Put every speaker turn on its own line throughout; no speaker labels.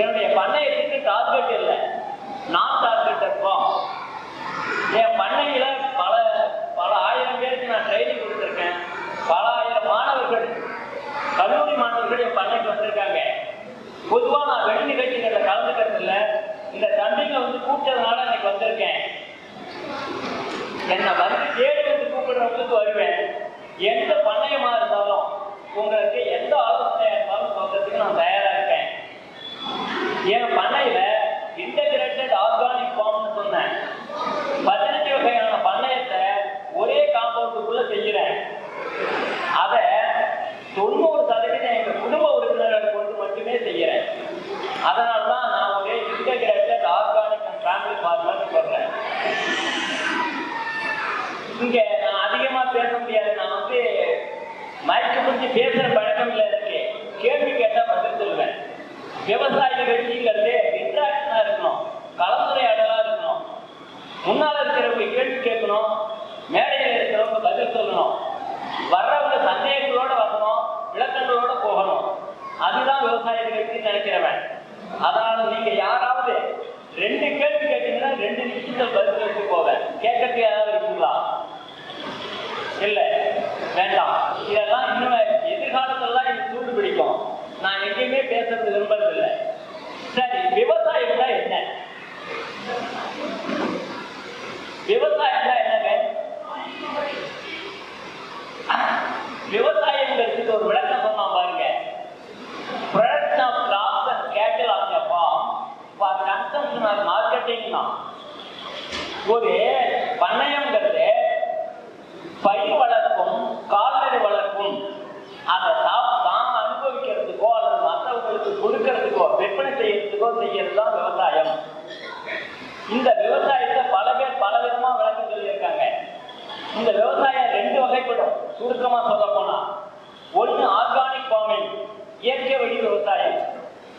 என்னுடைய பண்ணையத்துக்கு டார்கெட் இல்லை. நான் டார்கெட் இருக்கோம் என் பண்ணையில பல பல ஆயிரம் பேருக்கு நான் ட்ரைனிங் கொடுத்துருக்கேன். பல ஆயிரம் மாணவர்கள் கல்லூரி மாணவர்கள் என் பண்ணைக்கு வந்திருக்காங்க. பொதுவா நான் வெளி நிகழ்ச்சிகளில் கலந்துக்கிறது இல்லை. இந்த தம்பிங்க வந்து கூப்பிட்டதுனால இன்னைக்கு வந்திருக்கேன். என்னை வந்து தேடி வந்து கூப்பிடுறவங்களுக்கு வருவேன். எந்த பண்ணையமா இருந்தாலும் உங்களை எந்த ஆலோசனையா இருந்தாலும் சொல்றதுக்கு நான் தயாரா இருக்கேன் என் பண்ணையில இன்டகிரேட்டட் ஆர்கானிக் ஃபார்ம்னு சொன்னேன். பதினஞ்சு வகையான பண்ணையத்தை ஒரே காம்பவுண்டுக்குள்ள செய்கிறேன் அதை தொண்ணூறு சதவீதம் எங்க குடும்ப உறுப்பினர்களை கொண்டு மட்டுமே செய்கிறேன் அதனால தான் நான் ஒரு இன்டகிரேட்டட் ஆர்கானிக் அண்ட் ஃபேமிலி ஃபார்மர்னு சொல்றேன். இங்க நான் அதிகமா பேச முடியாது. நான் வந்து மயக்க முடிஞ்சு பேசுற பழக்கம் இல்லை எனக்கு. கேள்வி கேட்டா பதில் சொல்லுவேன் விவசாய நிகழ்ச்சிங்கிறது முன்னால இருக்கிறவங்க கேள்வி கேட்கணும் மேடையில் இருக்கிறவங்க பதில் சொல்லணும். வர்றவங்க சந்தேகங்களோட வரணும் விளக்கங்களோட போகணும். அதுதான் விவசாயிகளுக்கு நினைக்கிறவன். அதனால நீங்க யாராவது ரெண்டு கேள்வி கேட்டீங்கன்னா ரெண்டு நிமிஷத்தில் பதில் வச்சு போவேன் கேட்கறதுக்கு யாராவது இருக்குங்களா? இல்ல. வேண்டாம். இதெல்லாம் இன்னும் எதிர்காலத்துலலாம் இது சூடு பிடிக்கும். நான் எங்கேயுமே பேசுறது விரும்புறது விவசாயங்கிறதுக்கு ஒரு விளக்கம் சொன்னா பாருங்க. Product of crops and cattle of a farm for consumption or marketing தான் ஒரு பண்ணையங்கிறது பயிர் வளர்ப்பும் கால்நடை வளர்ப்பும் அதை சாப்~ தான் அனுபவிக்கிறதுக்கோ அல்லது மற்றவங்களுக்கு கொடுக்கறதுக்கோ விற்பனை செய்யறதுக்கோ செய்யறது தான் விவசாயம். இந்த விவசாயத்தை பல பேர் பல விதமா விளக்கம் சொல்லியிருக்காங்க. இந்த விவசாயம் ரெண்டு வகைப்படும் சுருக்கமா சொல்ல போனா ஒண்ணு ஆர்கானிக் ஃபார்மிங் இயற்கை வழி விவசாயம்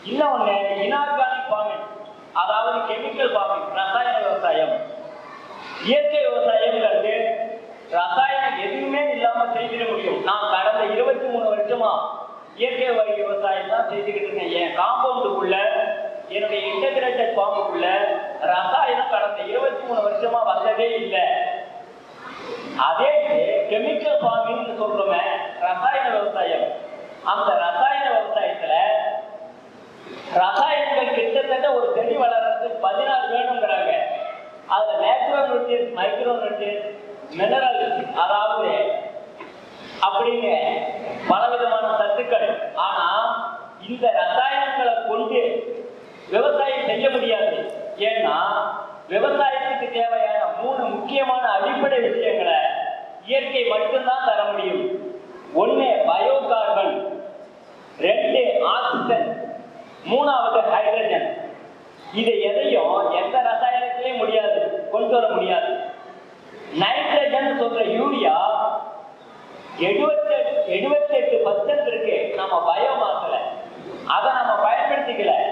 இன்னொன்று இனார்கானிக் ஃபார்மிங் அதாவது கெமிக்கல் ஃபார்மிங் ரசாயன விவசாயம். இயற்கை விவசாயம்ங்கிறது ரசாயனம் எதுவுமே இல்லாம செய்திட முடியும். நான் கடந்த இருபத்தி மூணு வருஷமா இயற்கை வழி விவசாயம் தான் செய்துக்கிட்டு இருக்கேன். என் காம்பவுண்டுக்குள்ள என்னுடைய இன்டகிரேட்டட் ஃபார்முக்குள்ள ரசாயனம் கடந்த இருபத்தி மூணு வருஷமா வந்ததே இல்லை. அதே கெமிக்கல் ஃபார்மிங் சொல்றோமே ரசாயன விவசாயம். அந்த ரசாயன ரசாயனங்கள் கிட்டத்தட்ட ஒரு செடி வளர்றதுக்கு பதினாறு வேணுங்கிறாங்க. அதுல macro nutrients micro nutrients mineral அதாவது அப்படின்னு பலவிதமான சத்துக்கள். ஆனா இந்த ரசாயனங்களை கொண்டு விவசாயம் செய்ய முடியாது. ஏன்னா விவசாயத்துக்கு தேவையான மூணு முக்கியமான அடிப்படை விஷயங்களை இயற்கை மட்டும்தான் இது எதையும் எந்த ரசாயனத்திலையும் முடியாது கொண்டு வர முடியாது. நைட்ரஜன் சொல்ற யூரியா எழுபத்தி எழுபத்தி எட்டு பர்சன்ட் இருக்கு. நம்ம பயோமாஸ்ல அதை நம்ம பயன்படுத்திக்கல.